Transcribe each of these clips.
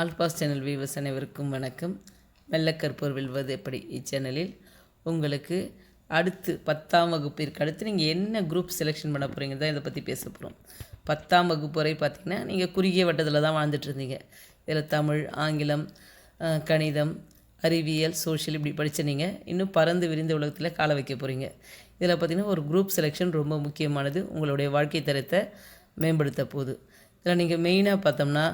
Alphas channel viewers அனைவருக்கும் வணக்கம். மெல்ல வெல்வது எப்படி? இச்சேனலில் உங்களுக்கு அடுத்து பத்தாம் வகுப்பிற்கு அடுத்து நீங்கள் என்ன குரூப் செலெக்ஷன் பண்ண போகிறீங்க தான் இதை பற்றி பேச போகிறோம் பத்தாம் வகுப்பு வரை பார்த்தீங்கன்னா நீங்கள் குறுகிய வட்டத்தில் தான் வாழ்ந்துட்டுருந்தீங்க இதில் தமிழ் ஆங்கிலம் கணிதம் அறிவியல் சோஷியல் இப்படி படிச்சிருந்தீங்க இன்னும் பறந்து விரிந்த உலகத்தில் கால வைக்க போகிறீங்க இதில் பார்த்தீங்கன்னா ஒரு குரூப் செலெக்ஷன் ரொம்ப முக்கியமானது உங்களுடைய வாழ்க்கை தரத்தை மேம்படுத்த போகுது. இதில் நீங்கள் மெயினாக பார்த்தோம்னா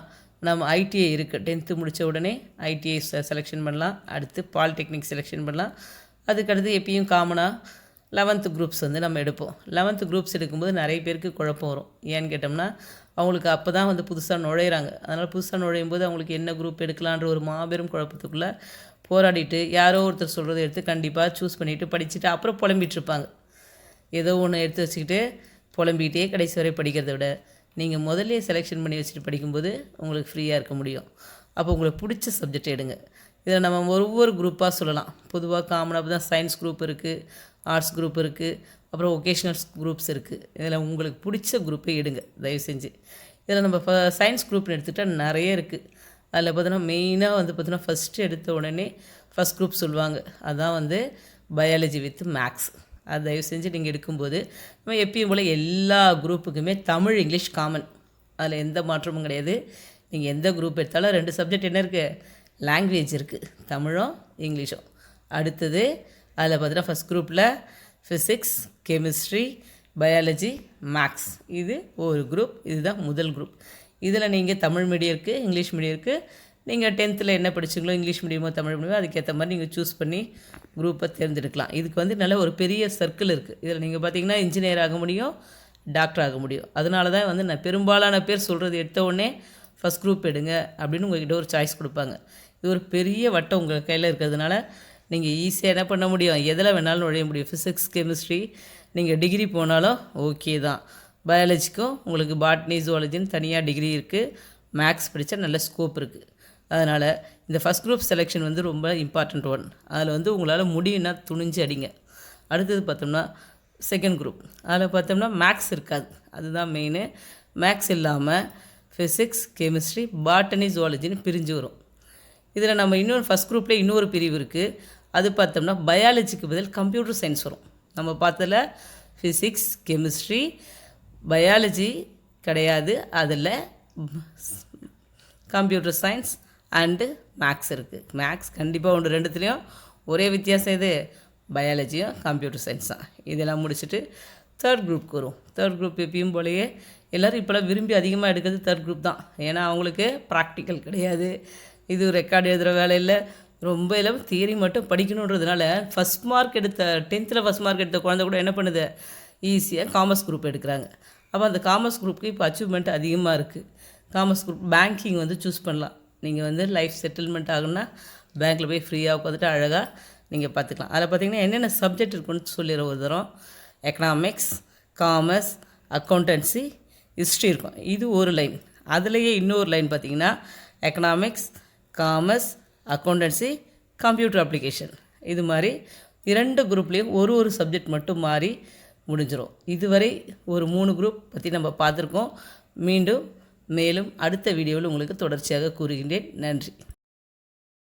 நம்ம ஐடிஐ இருக்குது டென்த்து முடித்த உடனே ஐடிஐ செலெக்ஷன் பண்ணலாம். அடுத்து பாலிடெக்னிக் செலெக்ஷன் பண்ணலாம். அதுக்கடுத்து எப்பயும் காமனாக லெவன்த்து குரூப்ஸ் வந்து நம்ம எடுப்போம். லெவன்த்து குரூப்ஸ் எடுக்கும்போது நிறைய பேருக்கு குழப்பம் வரும். ஏன்னு கேட்டோம்னா அவங்களுக்கு அப்போ தான் வந்து புதுசாக நுழையிறாங்க. அதனால் புதுசாக நுழையும் போது அவங்களுக்கு என்ன குரூப் எடுக்கலான்ற ஒரு மாபெரும் குழப்பத்துக்குள்ளே போராடிட்டு யாரோ ஒருத்தர் சொல்கிறத எடுத்து கண்டிப்பாக சூஸ் பண்ணிவிட்டு படிச்சுட்டு அப்புறம் புலம்பிகிட்ருப்பாங்க ஏதோ ஒன்று எடுத்து வச்சுக்கிட்டு புலம்பிக்கிட்டே கடைசி வரை படிக்கிறத விட. நீங்கள் முதல்ல செலெக்ஷன் பண்ணி வச்சுட்டு படிக்கும்போது உங்களுக்கு ஃப்ரீயாக இருக்க முடியும். அப்போ உங்களுக்கு பிடிச்ச சப்ஜெக்ட் எடுங்க. இதில் நம்ம ஒவ்வொரு குரூப்பாக சொல்லலாம். பொதுவாக காமனாக தான் சயின்ஸ் குரூப் இருக்குது ஆர்ட்ஸ் குரூப் இருக்குது அப்புறம் ஒகேஷ்னல் குரூப்ஸ் இருக்குது இதில் உங்களுக்கு பிடிச்ச குரூப்பை எடுங்க தயவு செஞ்சு. இதில் நம்ம சயின்ஸ் குரூப்னு எடுத்துக்கிட்டால் நிறைய இருக்குது அதில் பார்த்தோன்னா மெயினாக வந்து பார்த்தோன்னா ஃபஸ்ட்டு எடுத்த உடனே ஃபஸ்ட் குரூப் சொல்லுவாங்க. அதான் வந்து பயாலஜி வித் மேக்ஸ் அது தயவு செஞ்சு நீங்கள் எடுக்கும்போது நம்ம எப்பயும் போல் எல்லா குரூப்புக்குமே தமிழ் இங்கிலீஷ் காமன் அதில் எந்த மாற்றமும் கிடையாது. நீங்கள் எந்த குரூப் எடுத்தாலும் ரெண்டு சப்ஜெக்ட் என்ன இருக்குது லாங்குவேஜ் இருக்குது தமிழும் இங்கிலீஷும் அடுத்தது அதில் பார்த்தீங்கன்னா ஃபஸ்ட் குரூப்பில் ஃபிசிக்ஸ் கெமிஸ்ட்ரி பயாலஜி மேக்ஸ் இது ஒரு குரூப் இதுதான் முதல் குரூப் இதில் நீங்கள் தமிழ் மீடியம் இருக்குது இங்கிலீஷ் மீடியம் இருக்குது நீங்கள் டென்த்தில் என்ன படிச்சீங்களோ இங்கிலீஷ் மீடியமோ தமிழ் மீடியமோ அதுக்கேற்ற மாதிரி நீங்கள் சூஸ் பண்ணி குரூப்பை தேர்ந்தெடுக்கலாம். இதுக்கு வந்து நல்ல ஒரு பெரிய சர்க்கிள் இருக்குது இதில் நீங்கள் பார்த்தீங்கன்னா இன்ஜினியர் ஆக முடியும் டாக்டர் ஆக முடியும். அதனால தான் வந்து நான் பெரும்பாலான பேர் சொல்கிறது எடுத்த உடனே ஃபஸ்ட் குரூப் எடுங்க அப்படின்னு உங்கள்கிட்ட ஒரு சாய்ஸ் கொடுப்பாங்க. இது ஒரு பெரிய வட்டம் உங்கள் கையில் இருக்கிறதுனால நீங்கள் ஈஸியாக என்ன பண்ண முடியும்? எதில் வேணாலும் நுழைய முடியும். ஃபிசிக்ஸ் கெமிஸ்ட்ரி நீங்கள் டிகிரி போனாலும் ஓகே தான். பயாலஜிக்கும் உங்களுக்கு பாட்னி ஜுவாலஜின்னு தனியாக டிகிரி இருக்குது மேக்ஸ் படித்தா நல்ல ஸ்கோப் இருக்குது அதனால் இந்த ஃபஸ்ட் குரூப் செலெக்ஷன் வந்து ரொம்ப இம்பார்ட்டண்ட் ஒன் அதில் வந்து உங்களால் முடியும்னா துணிஞ்சு அடிங்க. அடுத்தது பார்த்தோம்னா செகண்ட் குரூப் அதில் பார்த்தோம்னா மேக்ஸ் இருக்காது. அதுதான் மெயினு மேக்ஸ் இல்லாமல் ஃபிசிக்ஸ் கெமிஸ்ட்ரி பாட்டனி ஜுவாலஜின்னு பிரிஞ்சு வரும். இதில் நம்ம இன்னொரு ஃபஸ்ட் குரூப்லேயே இன்னொரு பிரிவு இருக்குது அது பார்த்தோம்னா பயாலஜிக்கு பதில் கம்ப்யூட்டர் சயின்ஸ் வரும். நம்ம பார்த்ததில் ஃபிசிக்ஸ் கெமிஸ்ட்ரி பயாலஜி கிடையாது. அதில் கம்ப்யூட்டர் சயின்ஸ் அண்டு மேக்ஸ் இருக்குது மேக்ஸ் கண்டிப்பாக ஒன்று ரெண்டுத்துலேயும். ஒரே வித்தியாசம் இது. பயாலஜியும் கம்ப்யூட்டர் சயின்ஸ். தான் இதெல்லாம் முடிச்சுட்டு தேர்ட் குரூப்க்கு வரும் தேர்ட் குரூப் எப்பயும் போலயே எல்லோரும் இப்போலாம் விரும்பி அதிகமாக எடுக்கிறது தேர்ட் குரூப் தான். ஏன்னா அவங்களுக்கு ப்ராக்டிக்கல் கிடையாது. இது ரெக்கார்டு எழுதுகிற வேலையில் ரொம்ப இல்லாமல் தியரி மட்டும் படிக்கணுன்றதுனால ஃபஸ்ட் மார்க் எடுத்த டென்த்தில் ஃபஸ்ட் மார்க் எடுத்த குழந்தை கூட என்ன பண்ணுது? ஈஸியாக காமர்ஸ் குரூப் எடுக்கிறாங்க. அப்போ அந்த காமர்ஸ் குரூப்புக்கு இப்போ அச்சீவ்மெண்ட் அதிகமாக இருக்குது காமர்ஸ் குரூப் பேங்கிங் வந்து சூஸ் பண்ணலாம். நீங்கள் வந்து லைஃப் செட்டில்மெண்ட் ஆகுன்னா பேங்க்கில் போய் ஃப்ரீயாக உட்காந்துட்டு அழகாக நீங்கள் பார்த்துக்கலாம் அதில் பார்த்தீங்கன்னா என்னென்ன சப்ஜெக்ட் இருக்குன்னு சொல்லிடுற ஒரு தரம். எக்கனாமிக்ஸ் காமர்ஸ் அக்கௌண்டன்சி ஹிஸ்ட்ரி இருக்கும். இது ஒரு லைன் அதுலேயே இன்னொரு லைன் பார்த்தீங்கன்னா economics commerce accountancy computer application இது மாதிரி இரண்டு குரூப்லேயும் ஒரு ஒரு சப்ஜெக்ட் மட்டும் மாறி முடிஞ்சிடும் இதுவரை ஒரு மூணு குரூப் பற்றி நம்ம பார்த்துருக்கோம். மீண்டும் மேலும் அடுத்த வீடியோவில் உங்களுக்கு தொடர்ச்சியாக கூறுகின்றேன். நன்றி.